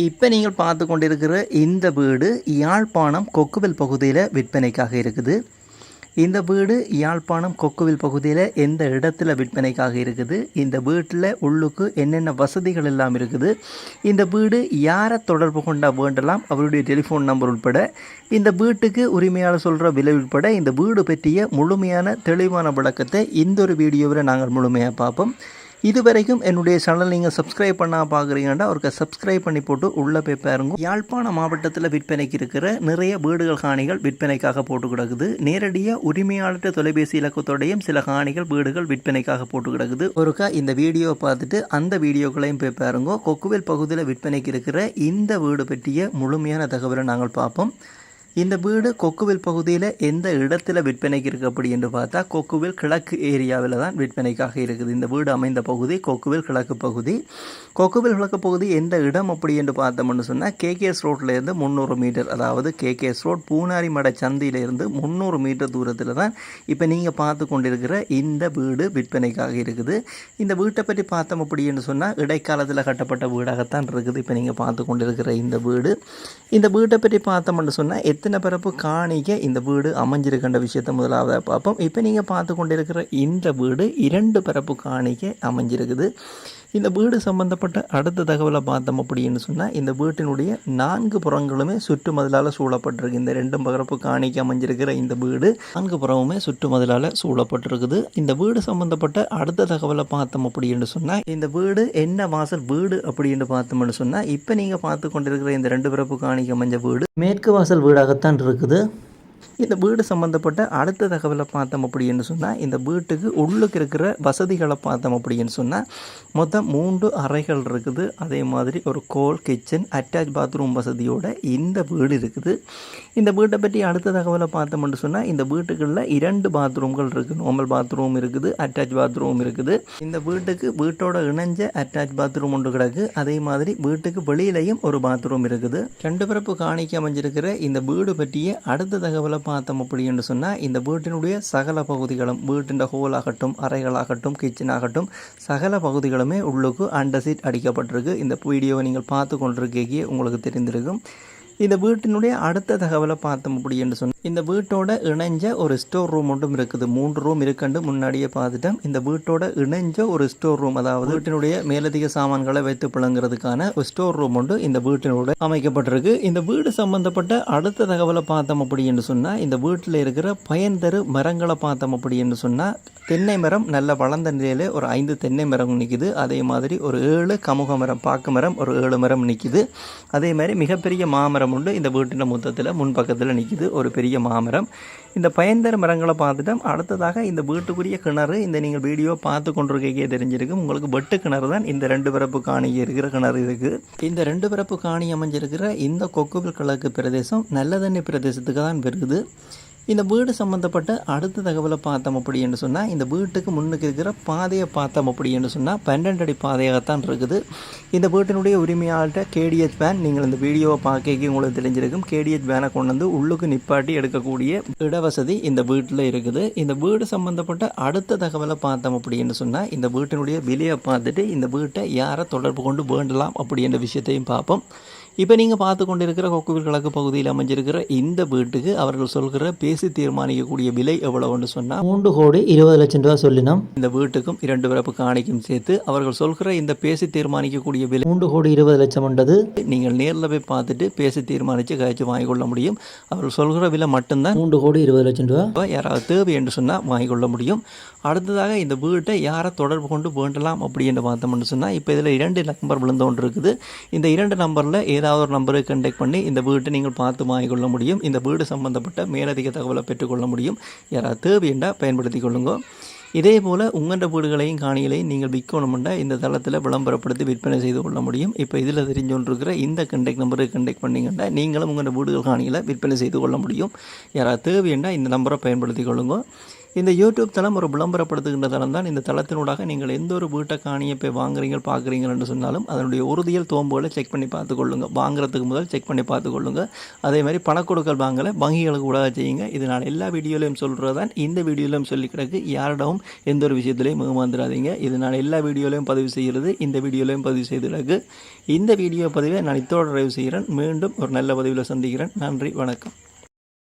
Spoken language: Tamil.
இப்போ நீங்கள் பார்த்து கொண்டிருக்கிற இந்த வீடு யாழ்ப்பாணம் கொக்குவில் பகுதியில் விற்பனைக்காக இருக்குது. இந்த வீடு யாழ்ப்பாணம் கொக்குவில் பகுதியில் எந்த இடத்துல விற்பனைக்காக இருக்குது? இந்த வீட்டில் உள்ளுக்கு என்னென்ன வசதிகள் எல்லாம் இருக்குது? இந்த வீடு யாரை தொடர்பு கொண்டா வேண்டலாம்? அவருடைய டெலிஃபோன் நம்பர் உட்பட. இந்த வீட்டுக்கு உரிமையாளர் சொல்கிற விலை உட்பட இந்த வீடு பற்றிய முழுமையான தெளிவான விளக்கத்தை இந்த ஒரு வீடியோவில் நாங்கள் முழுமையாக பார்ப்போம். இதுவரைக்கும் என்னுடைய சேனல் நீங்கள் சப்ஸ்கிரைப் பண்ணால் பார்க்குறீங்கன்னா அவருக்கு சப்ஸ்கிரைப் பண்ணி போட்டு உள்ளே போய் பாருங்க. யாழ்ப்பாண மாவட்டத்தில் விற்பனைக்கு இருக்கிற நிறைய வீடுகள் காணிகள் விற்பனைக்காக போட்டு கிடக்குது. நேரடியாக உரிமையாளர் தொலைபேசி இலக்கத்தோடையும் சில காணிகள் வீடுகள் விற்பனைக்காக போட்டு கிடக்குது. ஒருக்கா இந்த வீடியோவை பார்த்துட்டு அந்த வீடியோக்களையும் போய் பாருங்க. கொக்குவேல் பகுதியில் விற்பனைக்கு இருக்கிற இந்த வீடு பற்றிய முழுமையான தகவலை நாங்கள் பார்ப்போம். இந்த வீடு கொக்குவில் பகுதியில் எந்த இடத்துல விற்பனைக்கு இருக்குது அப்படி என்று பார்த்தா கொக்குவில் கிழக்கு ஏரியாவில் தான் விற்பனைக்காக இருக்குது. இந்த வீடு அமைந்த பகுதி கொக்குவில் கிழக்கு பகுதி. கொக்குவில் கிழக்கு பகுதி எந்த இடம் அப்படி என்று பார்த்தோம்னு சொன்னால் கேகேஎஸ் ரோட்லேருந்து முந்நூறு மீட்டர் அதாவது கேகேஎஸ் ரோட் பூனாரி மட சந்தையிலேருந்து முந்நூறு மீட்டர் தூரத்தில் தான் இப்போ நீங்கள் பார்த்து கொண்டிருக்கிற இந்த வீடு விற்பனைக்காக இருக்குது. இந்த வீட்டை பற்றி பார்த்தோம் அப்படின்னு சொன்னால் இடைக்காலத்தில் கட்டப்பட்ட வீடாகத்தான் இருக்குது. இப்போ நீங்கள் பார்த்து கொண்டிருக்கிற இந்த வீடு. இந்த வீட்டை பற்றி பார்த்தோம்னு சொன்னால் எத்தனை பிறப்பு காணிக்க இந்த வீடு அமைஞ்சிருக்கின்ற விஷயத்தை முதலாவது பார்ப்போம். இப்போ நீங்கள் பார்த்து கொண்டிருக்கிற இந்த வீடு இரண்டு பிறப்பு காணிக்க அமைஞ்சிருக்குது. இந்த வீடு சம்பந்தப்பட்ட அடுத்த தகவலை பார்த்தோம் அப்படின்னு சொன்னால் இந்த வீட்டினுடைய நான்கு புறங்களுமே சுற்று மதிலால் சூழப்பட்டிருக்கு. இந்த ரெண்டு பகரப்பு காணிக்கு அமைஞ்சிருக்கிற இந்த வீடு நான்கு புறமுமே சுற்று மதிலால் சூழப்பட்டிருக்குது. இந்த வீடு சம்பந்தப்பட்ட அடுத்த தகவலை பார்த்தோம் அப்படின்னு சொன்னால் இந்த வீடு என்ன வாசல் வீடு அப்படின்னு பார்த்தோம்னு சொன்னால் இப்போ நீங்கள் பார்த்து கொண்டிருக்கிற இந்த ரெண்டு பிறப்பு காணிக்க அமைஞ்ச வீடு மேற்கு வாசல் வீடாகத்தான் இருக்குது. இந்த வீடு சம்மந்தப்பட்ட அடுத்த தகவலை பார்த்தோம் அப்படின்னு சொன்னால் இந்த வீட்டுக்கு உள்ளுக்கு இருக்கிற வசதிகளை பார்த்தோம் அப்படின்னு சொன்னால் மொத்தம் மூன்று அறைகள் இருக்குது. அதே மாதிரி ஒரு கோல் கிச்சன் அட்டாச் பாத்ரூம் வசதியோட இந்த வீடு இருக்குது. இந்த வீட்டை பற்றி அடுத்த தகவலை பார்த்தோம்னு சொன்னால் இந்த வீட்டுக்குள்ள இரண்டு பாத்ரூம்கள் இருக்குது நார்மல் பாத்ரூம் இருக்குது அட்டாச் பாத்ரூம் இருக்குது. இந்த வீட்டுக்கு வீட்டோட இணைஞ்ச அட்டாச் பாத்ரூம் ஒன்று கிடக்கு. அதே மாதிரி வீட்டுக்கு வெளியிலையும் ஒரு பாத்ரூம் இருக்குது. ரெண்டு பிறப்பு காணிக்க அமைஞ்சிருக்கிற இந்த வீடு பற்றிய அடுத்த தகவல் பார்த்தோம் அப்படி என்று சொன்னால் இந்த வீட்டினுடைய சகல பகுதிகளும் வீட்டின் ஹோல் ஆகட்டும் அறைகளாகட்டும் கிச்சன் ஆகட்டும் சகல பகுதிகளுமே உள்ளுக்கு அண்டர் சீட் அடிக்கப்பட்டிருக்கு. இந்த வீடியோவை நீங்கள் பார்த்து கொண்டிருக்கே உங்களுக்கு தெரிந்திருக்கும். இந்த வீட்டினுடைய அடுத்த தகவலை பார்த்தோம் அப்படி என்று சொன்னால் இந்த வீட்டோட இணைஞ்ச ஒரு ஸ்டோர் ரூம் ஒன்றும் இருக்குது. மூன்று ரூம் இருக்குன்னு முன்னாடியே பார்த்துட்டோம் இந்த வீட்டோட இணைஞ்ச ஒரு ஸ்டோர் ரூம் அதாவது வீட்டினுடைய மேலதிக சாமான்களை வைத்து புழங்குறதுக்கான ஒரு ஸ்டோர் ரூம் ஒன்று இந்த வீட்டினோட அமைக்கப்பட்டிருக்கு. இந்த வீடு சம்பந்தப்பட்ட அடுத்த தகவலை பார்த்தோம் அப்படின்னு சொன்னால் இந்த வீட்டில் இருக்கிற பயன் தரு மரங்களை பார்த்தோம் அப்படின்னு சொன்னால் தென்னை மரம் நல்ல வளர்ந்த நிலையில் ஒரு ஐந்து தென்னை மரம் நிற்கிது அதே மாதிரி ஒரு ஏழு கமுக மரம் பாக்கு மரம் ஒரு ஏழு மரம் நிற்கிது அதே மாதிரி மிகப்பெரிய மாமரம் உண்டு. இந்த வீட்டின் மொத்தத்தில் முன்பக்கத்தில் நிற்கிது ஒரு பெரிய மாமரம். இந்த பயந்தர மரங்களை பார்த்துட்டோம். அடுத்ததாக இந்த வீட்டுக்குரிய கிணறு. இந்த நீங்கள் வீடியோ பார்த்து கொண்டிருக்கே தெரிஞ்சிருக்கும். உங்களுக்கு வெட்டு கிணறு தான் இந்த ரெண்டு பிறப்பு காணி இருக்கிற கிணறு இருக்குது இந்த ரெண்டு பிறப்பு காணி அமைஞ்சிருக்கிற இந்த கொக்குவில் கிழக்கு பிரதேசம் நல்ல தண்ணி பிரதேசத்துக்கு தான் பெருகுது இந்த வீடு சம்மந்தப்பட்ட அடுத்த தகவலை பார்த்தோம் அப்படி என்று சொன்னால் இந்த வீட்டுக்கு முன்னுக்கு இருக்கிற பாதையை பார்த்தோம் அப்படி என்று சொன்னால் பன்னெண்டு அடி பாதையாகத்தான் இருக்குது. இந்த வீட்டினுடைய உரிமையாளர்கிட்ட கேடிஎச் வேன் நீங்கள் இந்த வீடியோவை பார்க்க உங்களுக்கு தெரிஞ்சிருக்கும். கேடிஎச் வேனை கொண்டு வந்து உள்ளுக்கு நிப்பாட்டி எடுக்கக்கூடிய இடவசதி இந்த வீட்டில் இருக்குது. இந்த வீடு சம்மந்தப்பட்ட அடுத்த தகவலை பார்த்தோம் அப்படின்னு சொன்னால் இந்த வீட்டினுடைய விலையை பார்த்துட்டு இந்த வீட்டை யாரை தொடர்பு கொண்டு வேண்டலாம் அப்படின்ற விஷயத்தையும் பார்ப்போம். இப்போ நீங்கள் பார்த்து கொண்டிருக்கிற கொக்குவில் கிழக்கு பகுதியில் அமைஞ்சிருக்கிற இந்த வீட்டுக்கு அவர்கள் சொல்கிற பேசி தீர்மானிக்கக்கூடிய விலை எவ்வளவுன்னு சொன்னால் மூன்று கோடி இருபது லட்சம் ரூபா சொல்லினோம். இந்த வீட்டுக்கும் இரண்டு பிறப்பு காணிக்கும் சேர்த்து அவர்கள் சொல்கிற இந்த பேசி தீர்மானிக்கக்கூடிய விலை மூன்று கோடி இருபது லட்சம் என்றது. நீங்கள் நேரில் போய் பார்த்துட்டு பேசி தீர்மானித்து காய்ச்சி வாங்கி கொள்ள முடியும். அவர்கள் சொல்கிற விலை மட்டும்தான். மூன்று கோடி இருபது லட்சம் ரூபா யாராவது தேவை என்று சொன்னால் வாங்கி கொள்ள முடியும். அடுத்ததாக இந்த வீட்டை யாரை தொடர்பு கொண்டு வேண்டலாம் அப்படி என்று பார்த்தோம்னு சொன்னால் இப்போ இதில் இரண்டு நம்பர் விழுந்து கொண்டு இருக்குது இந்த இரண்டு நம்பரில் ஏதாவது ஒரு நம்பருக்கு கண்டெக்ட் பண்ணி இந்த வீட்டை நீங்கள் பார்த்து வாங்கிக்கொள்ள முடியும். இந்த வீடு சம்பந்தப்பட்ட மேலதிக தகவலை பெற்றுக்கொள்ள முடியும். யாராவது தேவையண்டா பயன்படுத்தி கொள்ளுங்க. இதே போல் உங்களோட வீடுகளையும் காணிகளையும் நீங்கள் விற்கணுமெண்டா இந்த தளத்தில் விளம்பரப்படுத்தி விற்பனை செய்து கொள்ள முடியும். இப்போ இதில் தெரிஞ்சொன்றிருக்கிற இந்த கண்டெக்ட் நம்பருக்கு கண்டெக்ட் பண்ணிங்கன்னா நீங்களும் உங்களோட வீடுகள் காணிகளை விற்பனை செய்து கொள்ள முடியும். யாராவது தேவையண்டா இந்த நம்பரை பயன்படுத்தி கொள்ளுங்க. இந்த யூடியூப் தளம் ஒரு விளம்பரப்படுத்துகின்ற தளம் தான் இந்த தளத்தினூடாக நீங்கள் எந்த ஒரு வீட்டை காணியை போய் வாங்குறீங்க பார்க்குறீங்க என்று சொன்னாலும் அதனுடைய உறுதியல் தோம்புகளை செக் பண்ணி பார்த்துக்கொள்ளுங்க. வாங்குறதுக்கு முதல் செக் பண்ணி பார்த்துக்கொள்ளுங்க. அதே மாதிரி பணக்கொடுக்கல் வாங்கலை வங்கிகளுக்கு கூட செய்யுங்க. இது நான் எல்லா வீடியோலையும் சொல்கிறது தான். இந்த வீடியோலையும் சொல்லி கிடக்கு. யாரிடமும் எந்த ஒரு விஷயத்துலையும் ஏமாந்துடாதீங்க இது நான் எல்லா வீடியோலையும் பதிவு செய்கிறது இந்த வீடியோலையும் பதிவு செய்து கிடக்கு. இந்த வீடியோ பதிவை நான் இத்தோடு நிறைவு செய்கிறேன். மீண்டும் ஒரு நல்ல பதிவில் சந்திக்கிறேன். நன்றி வணக்கம்.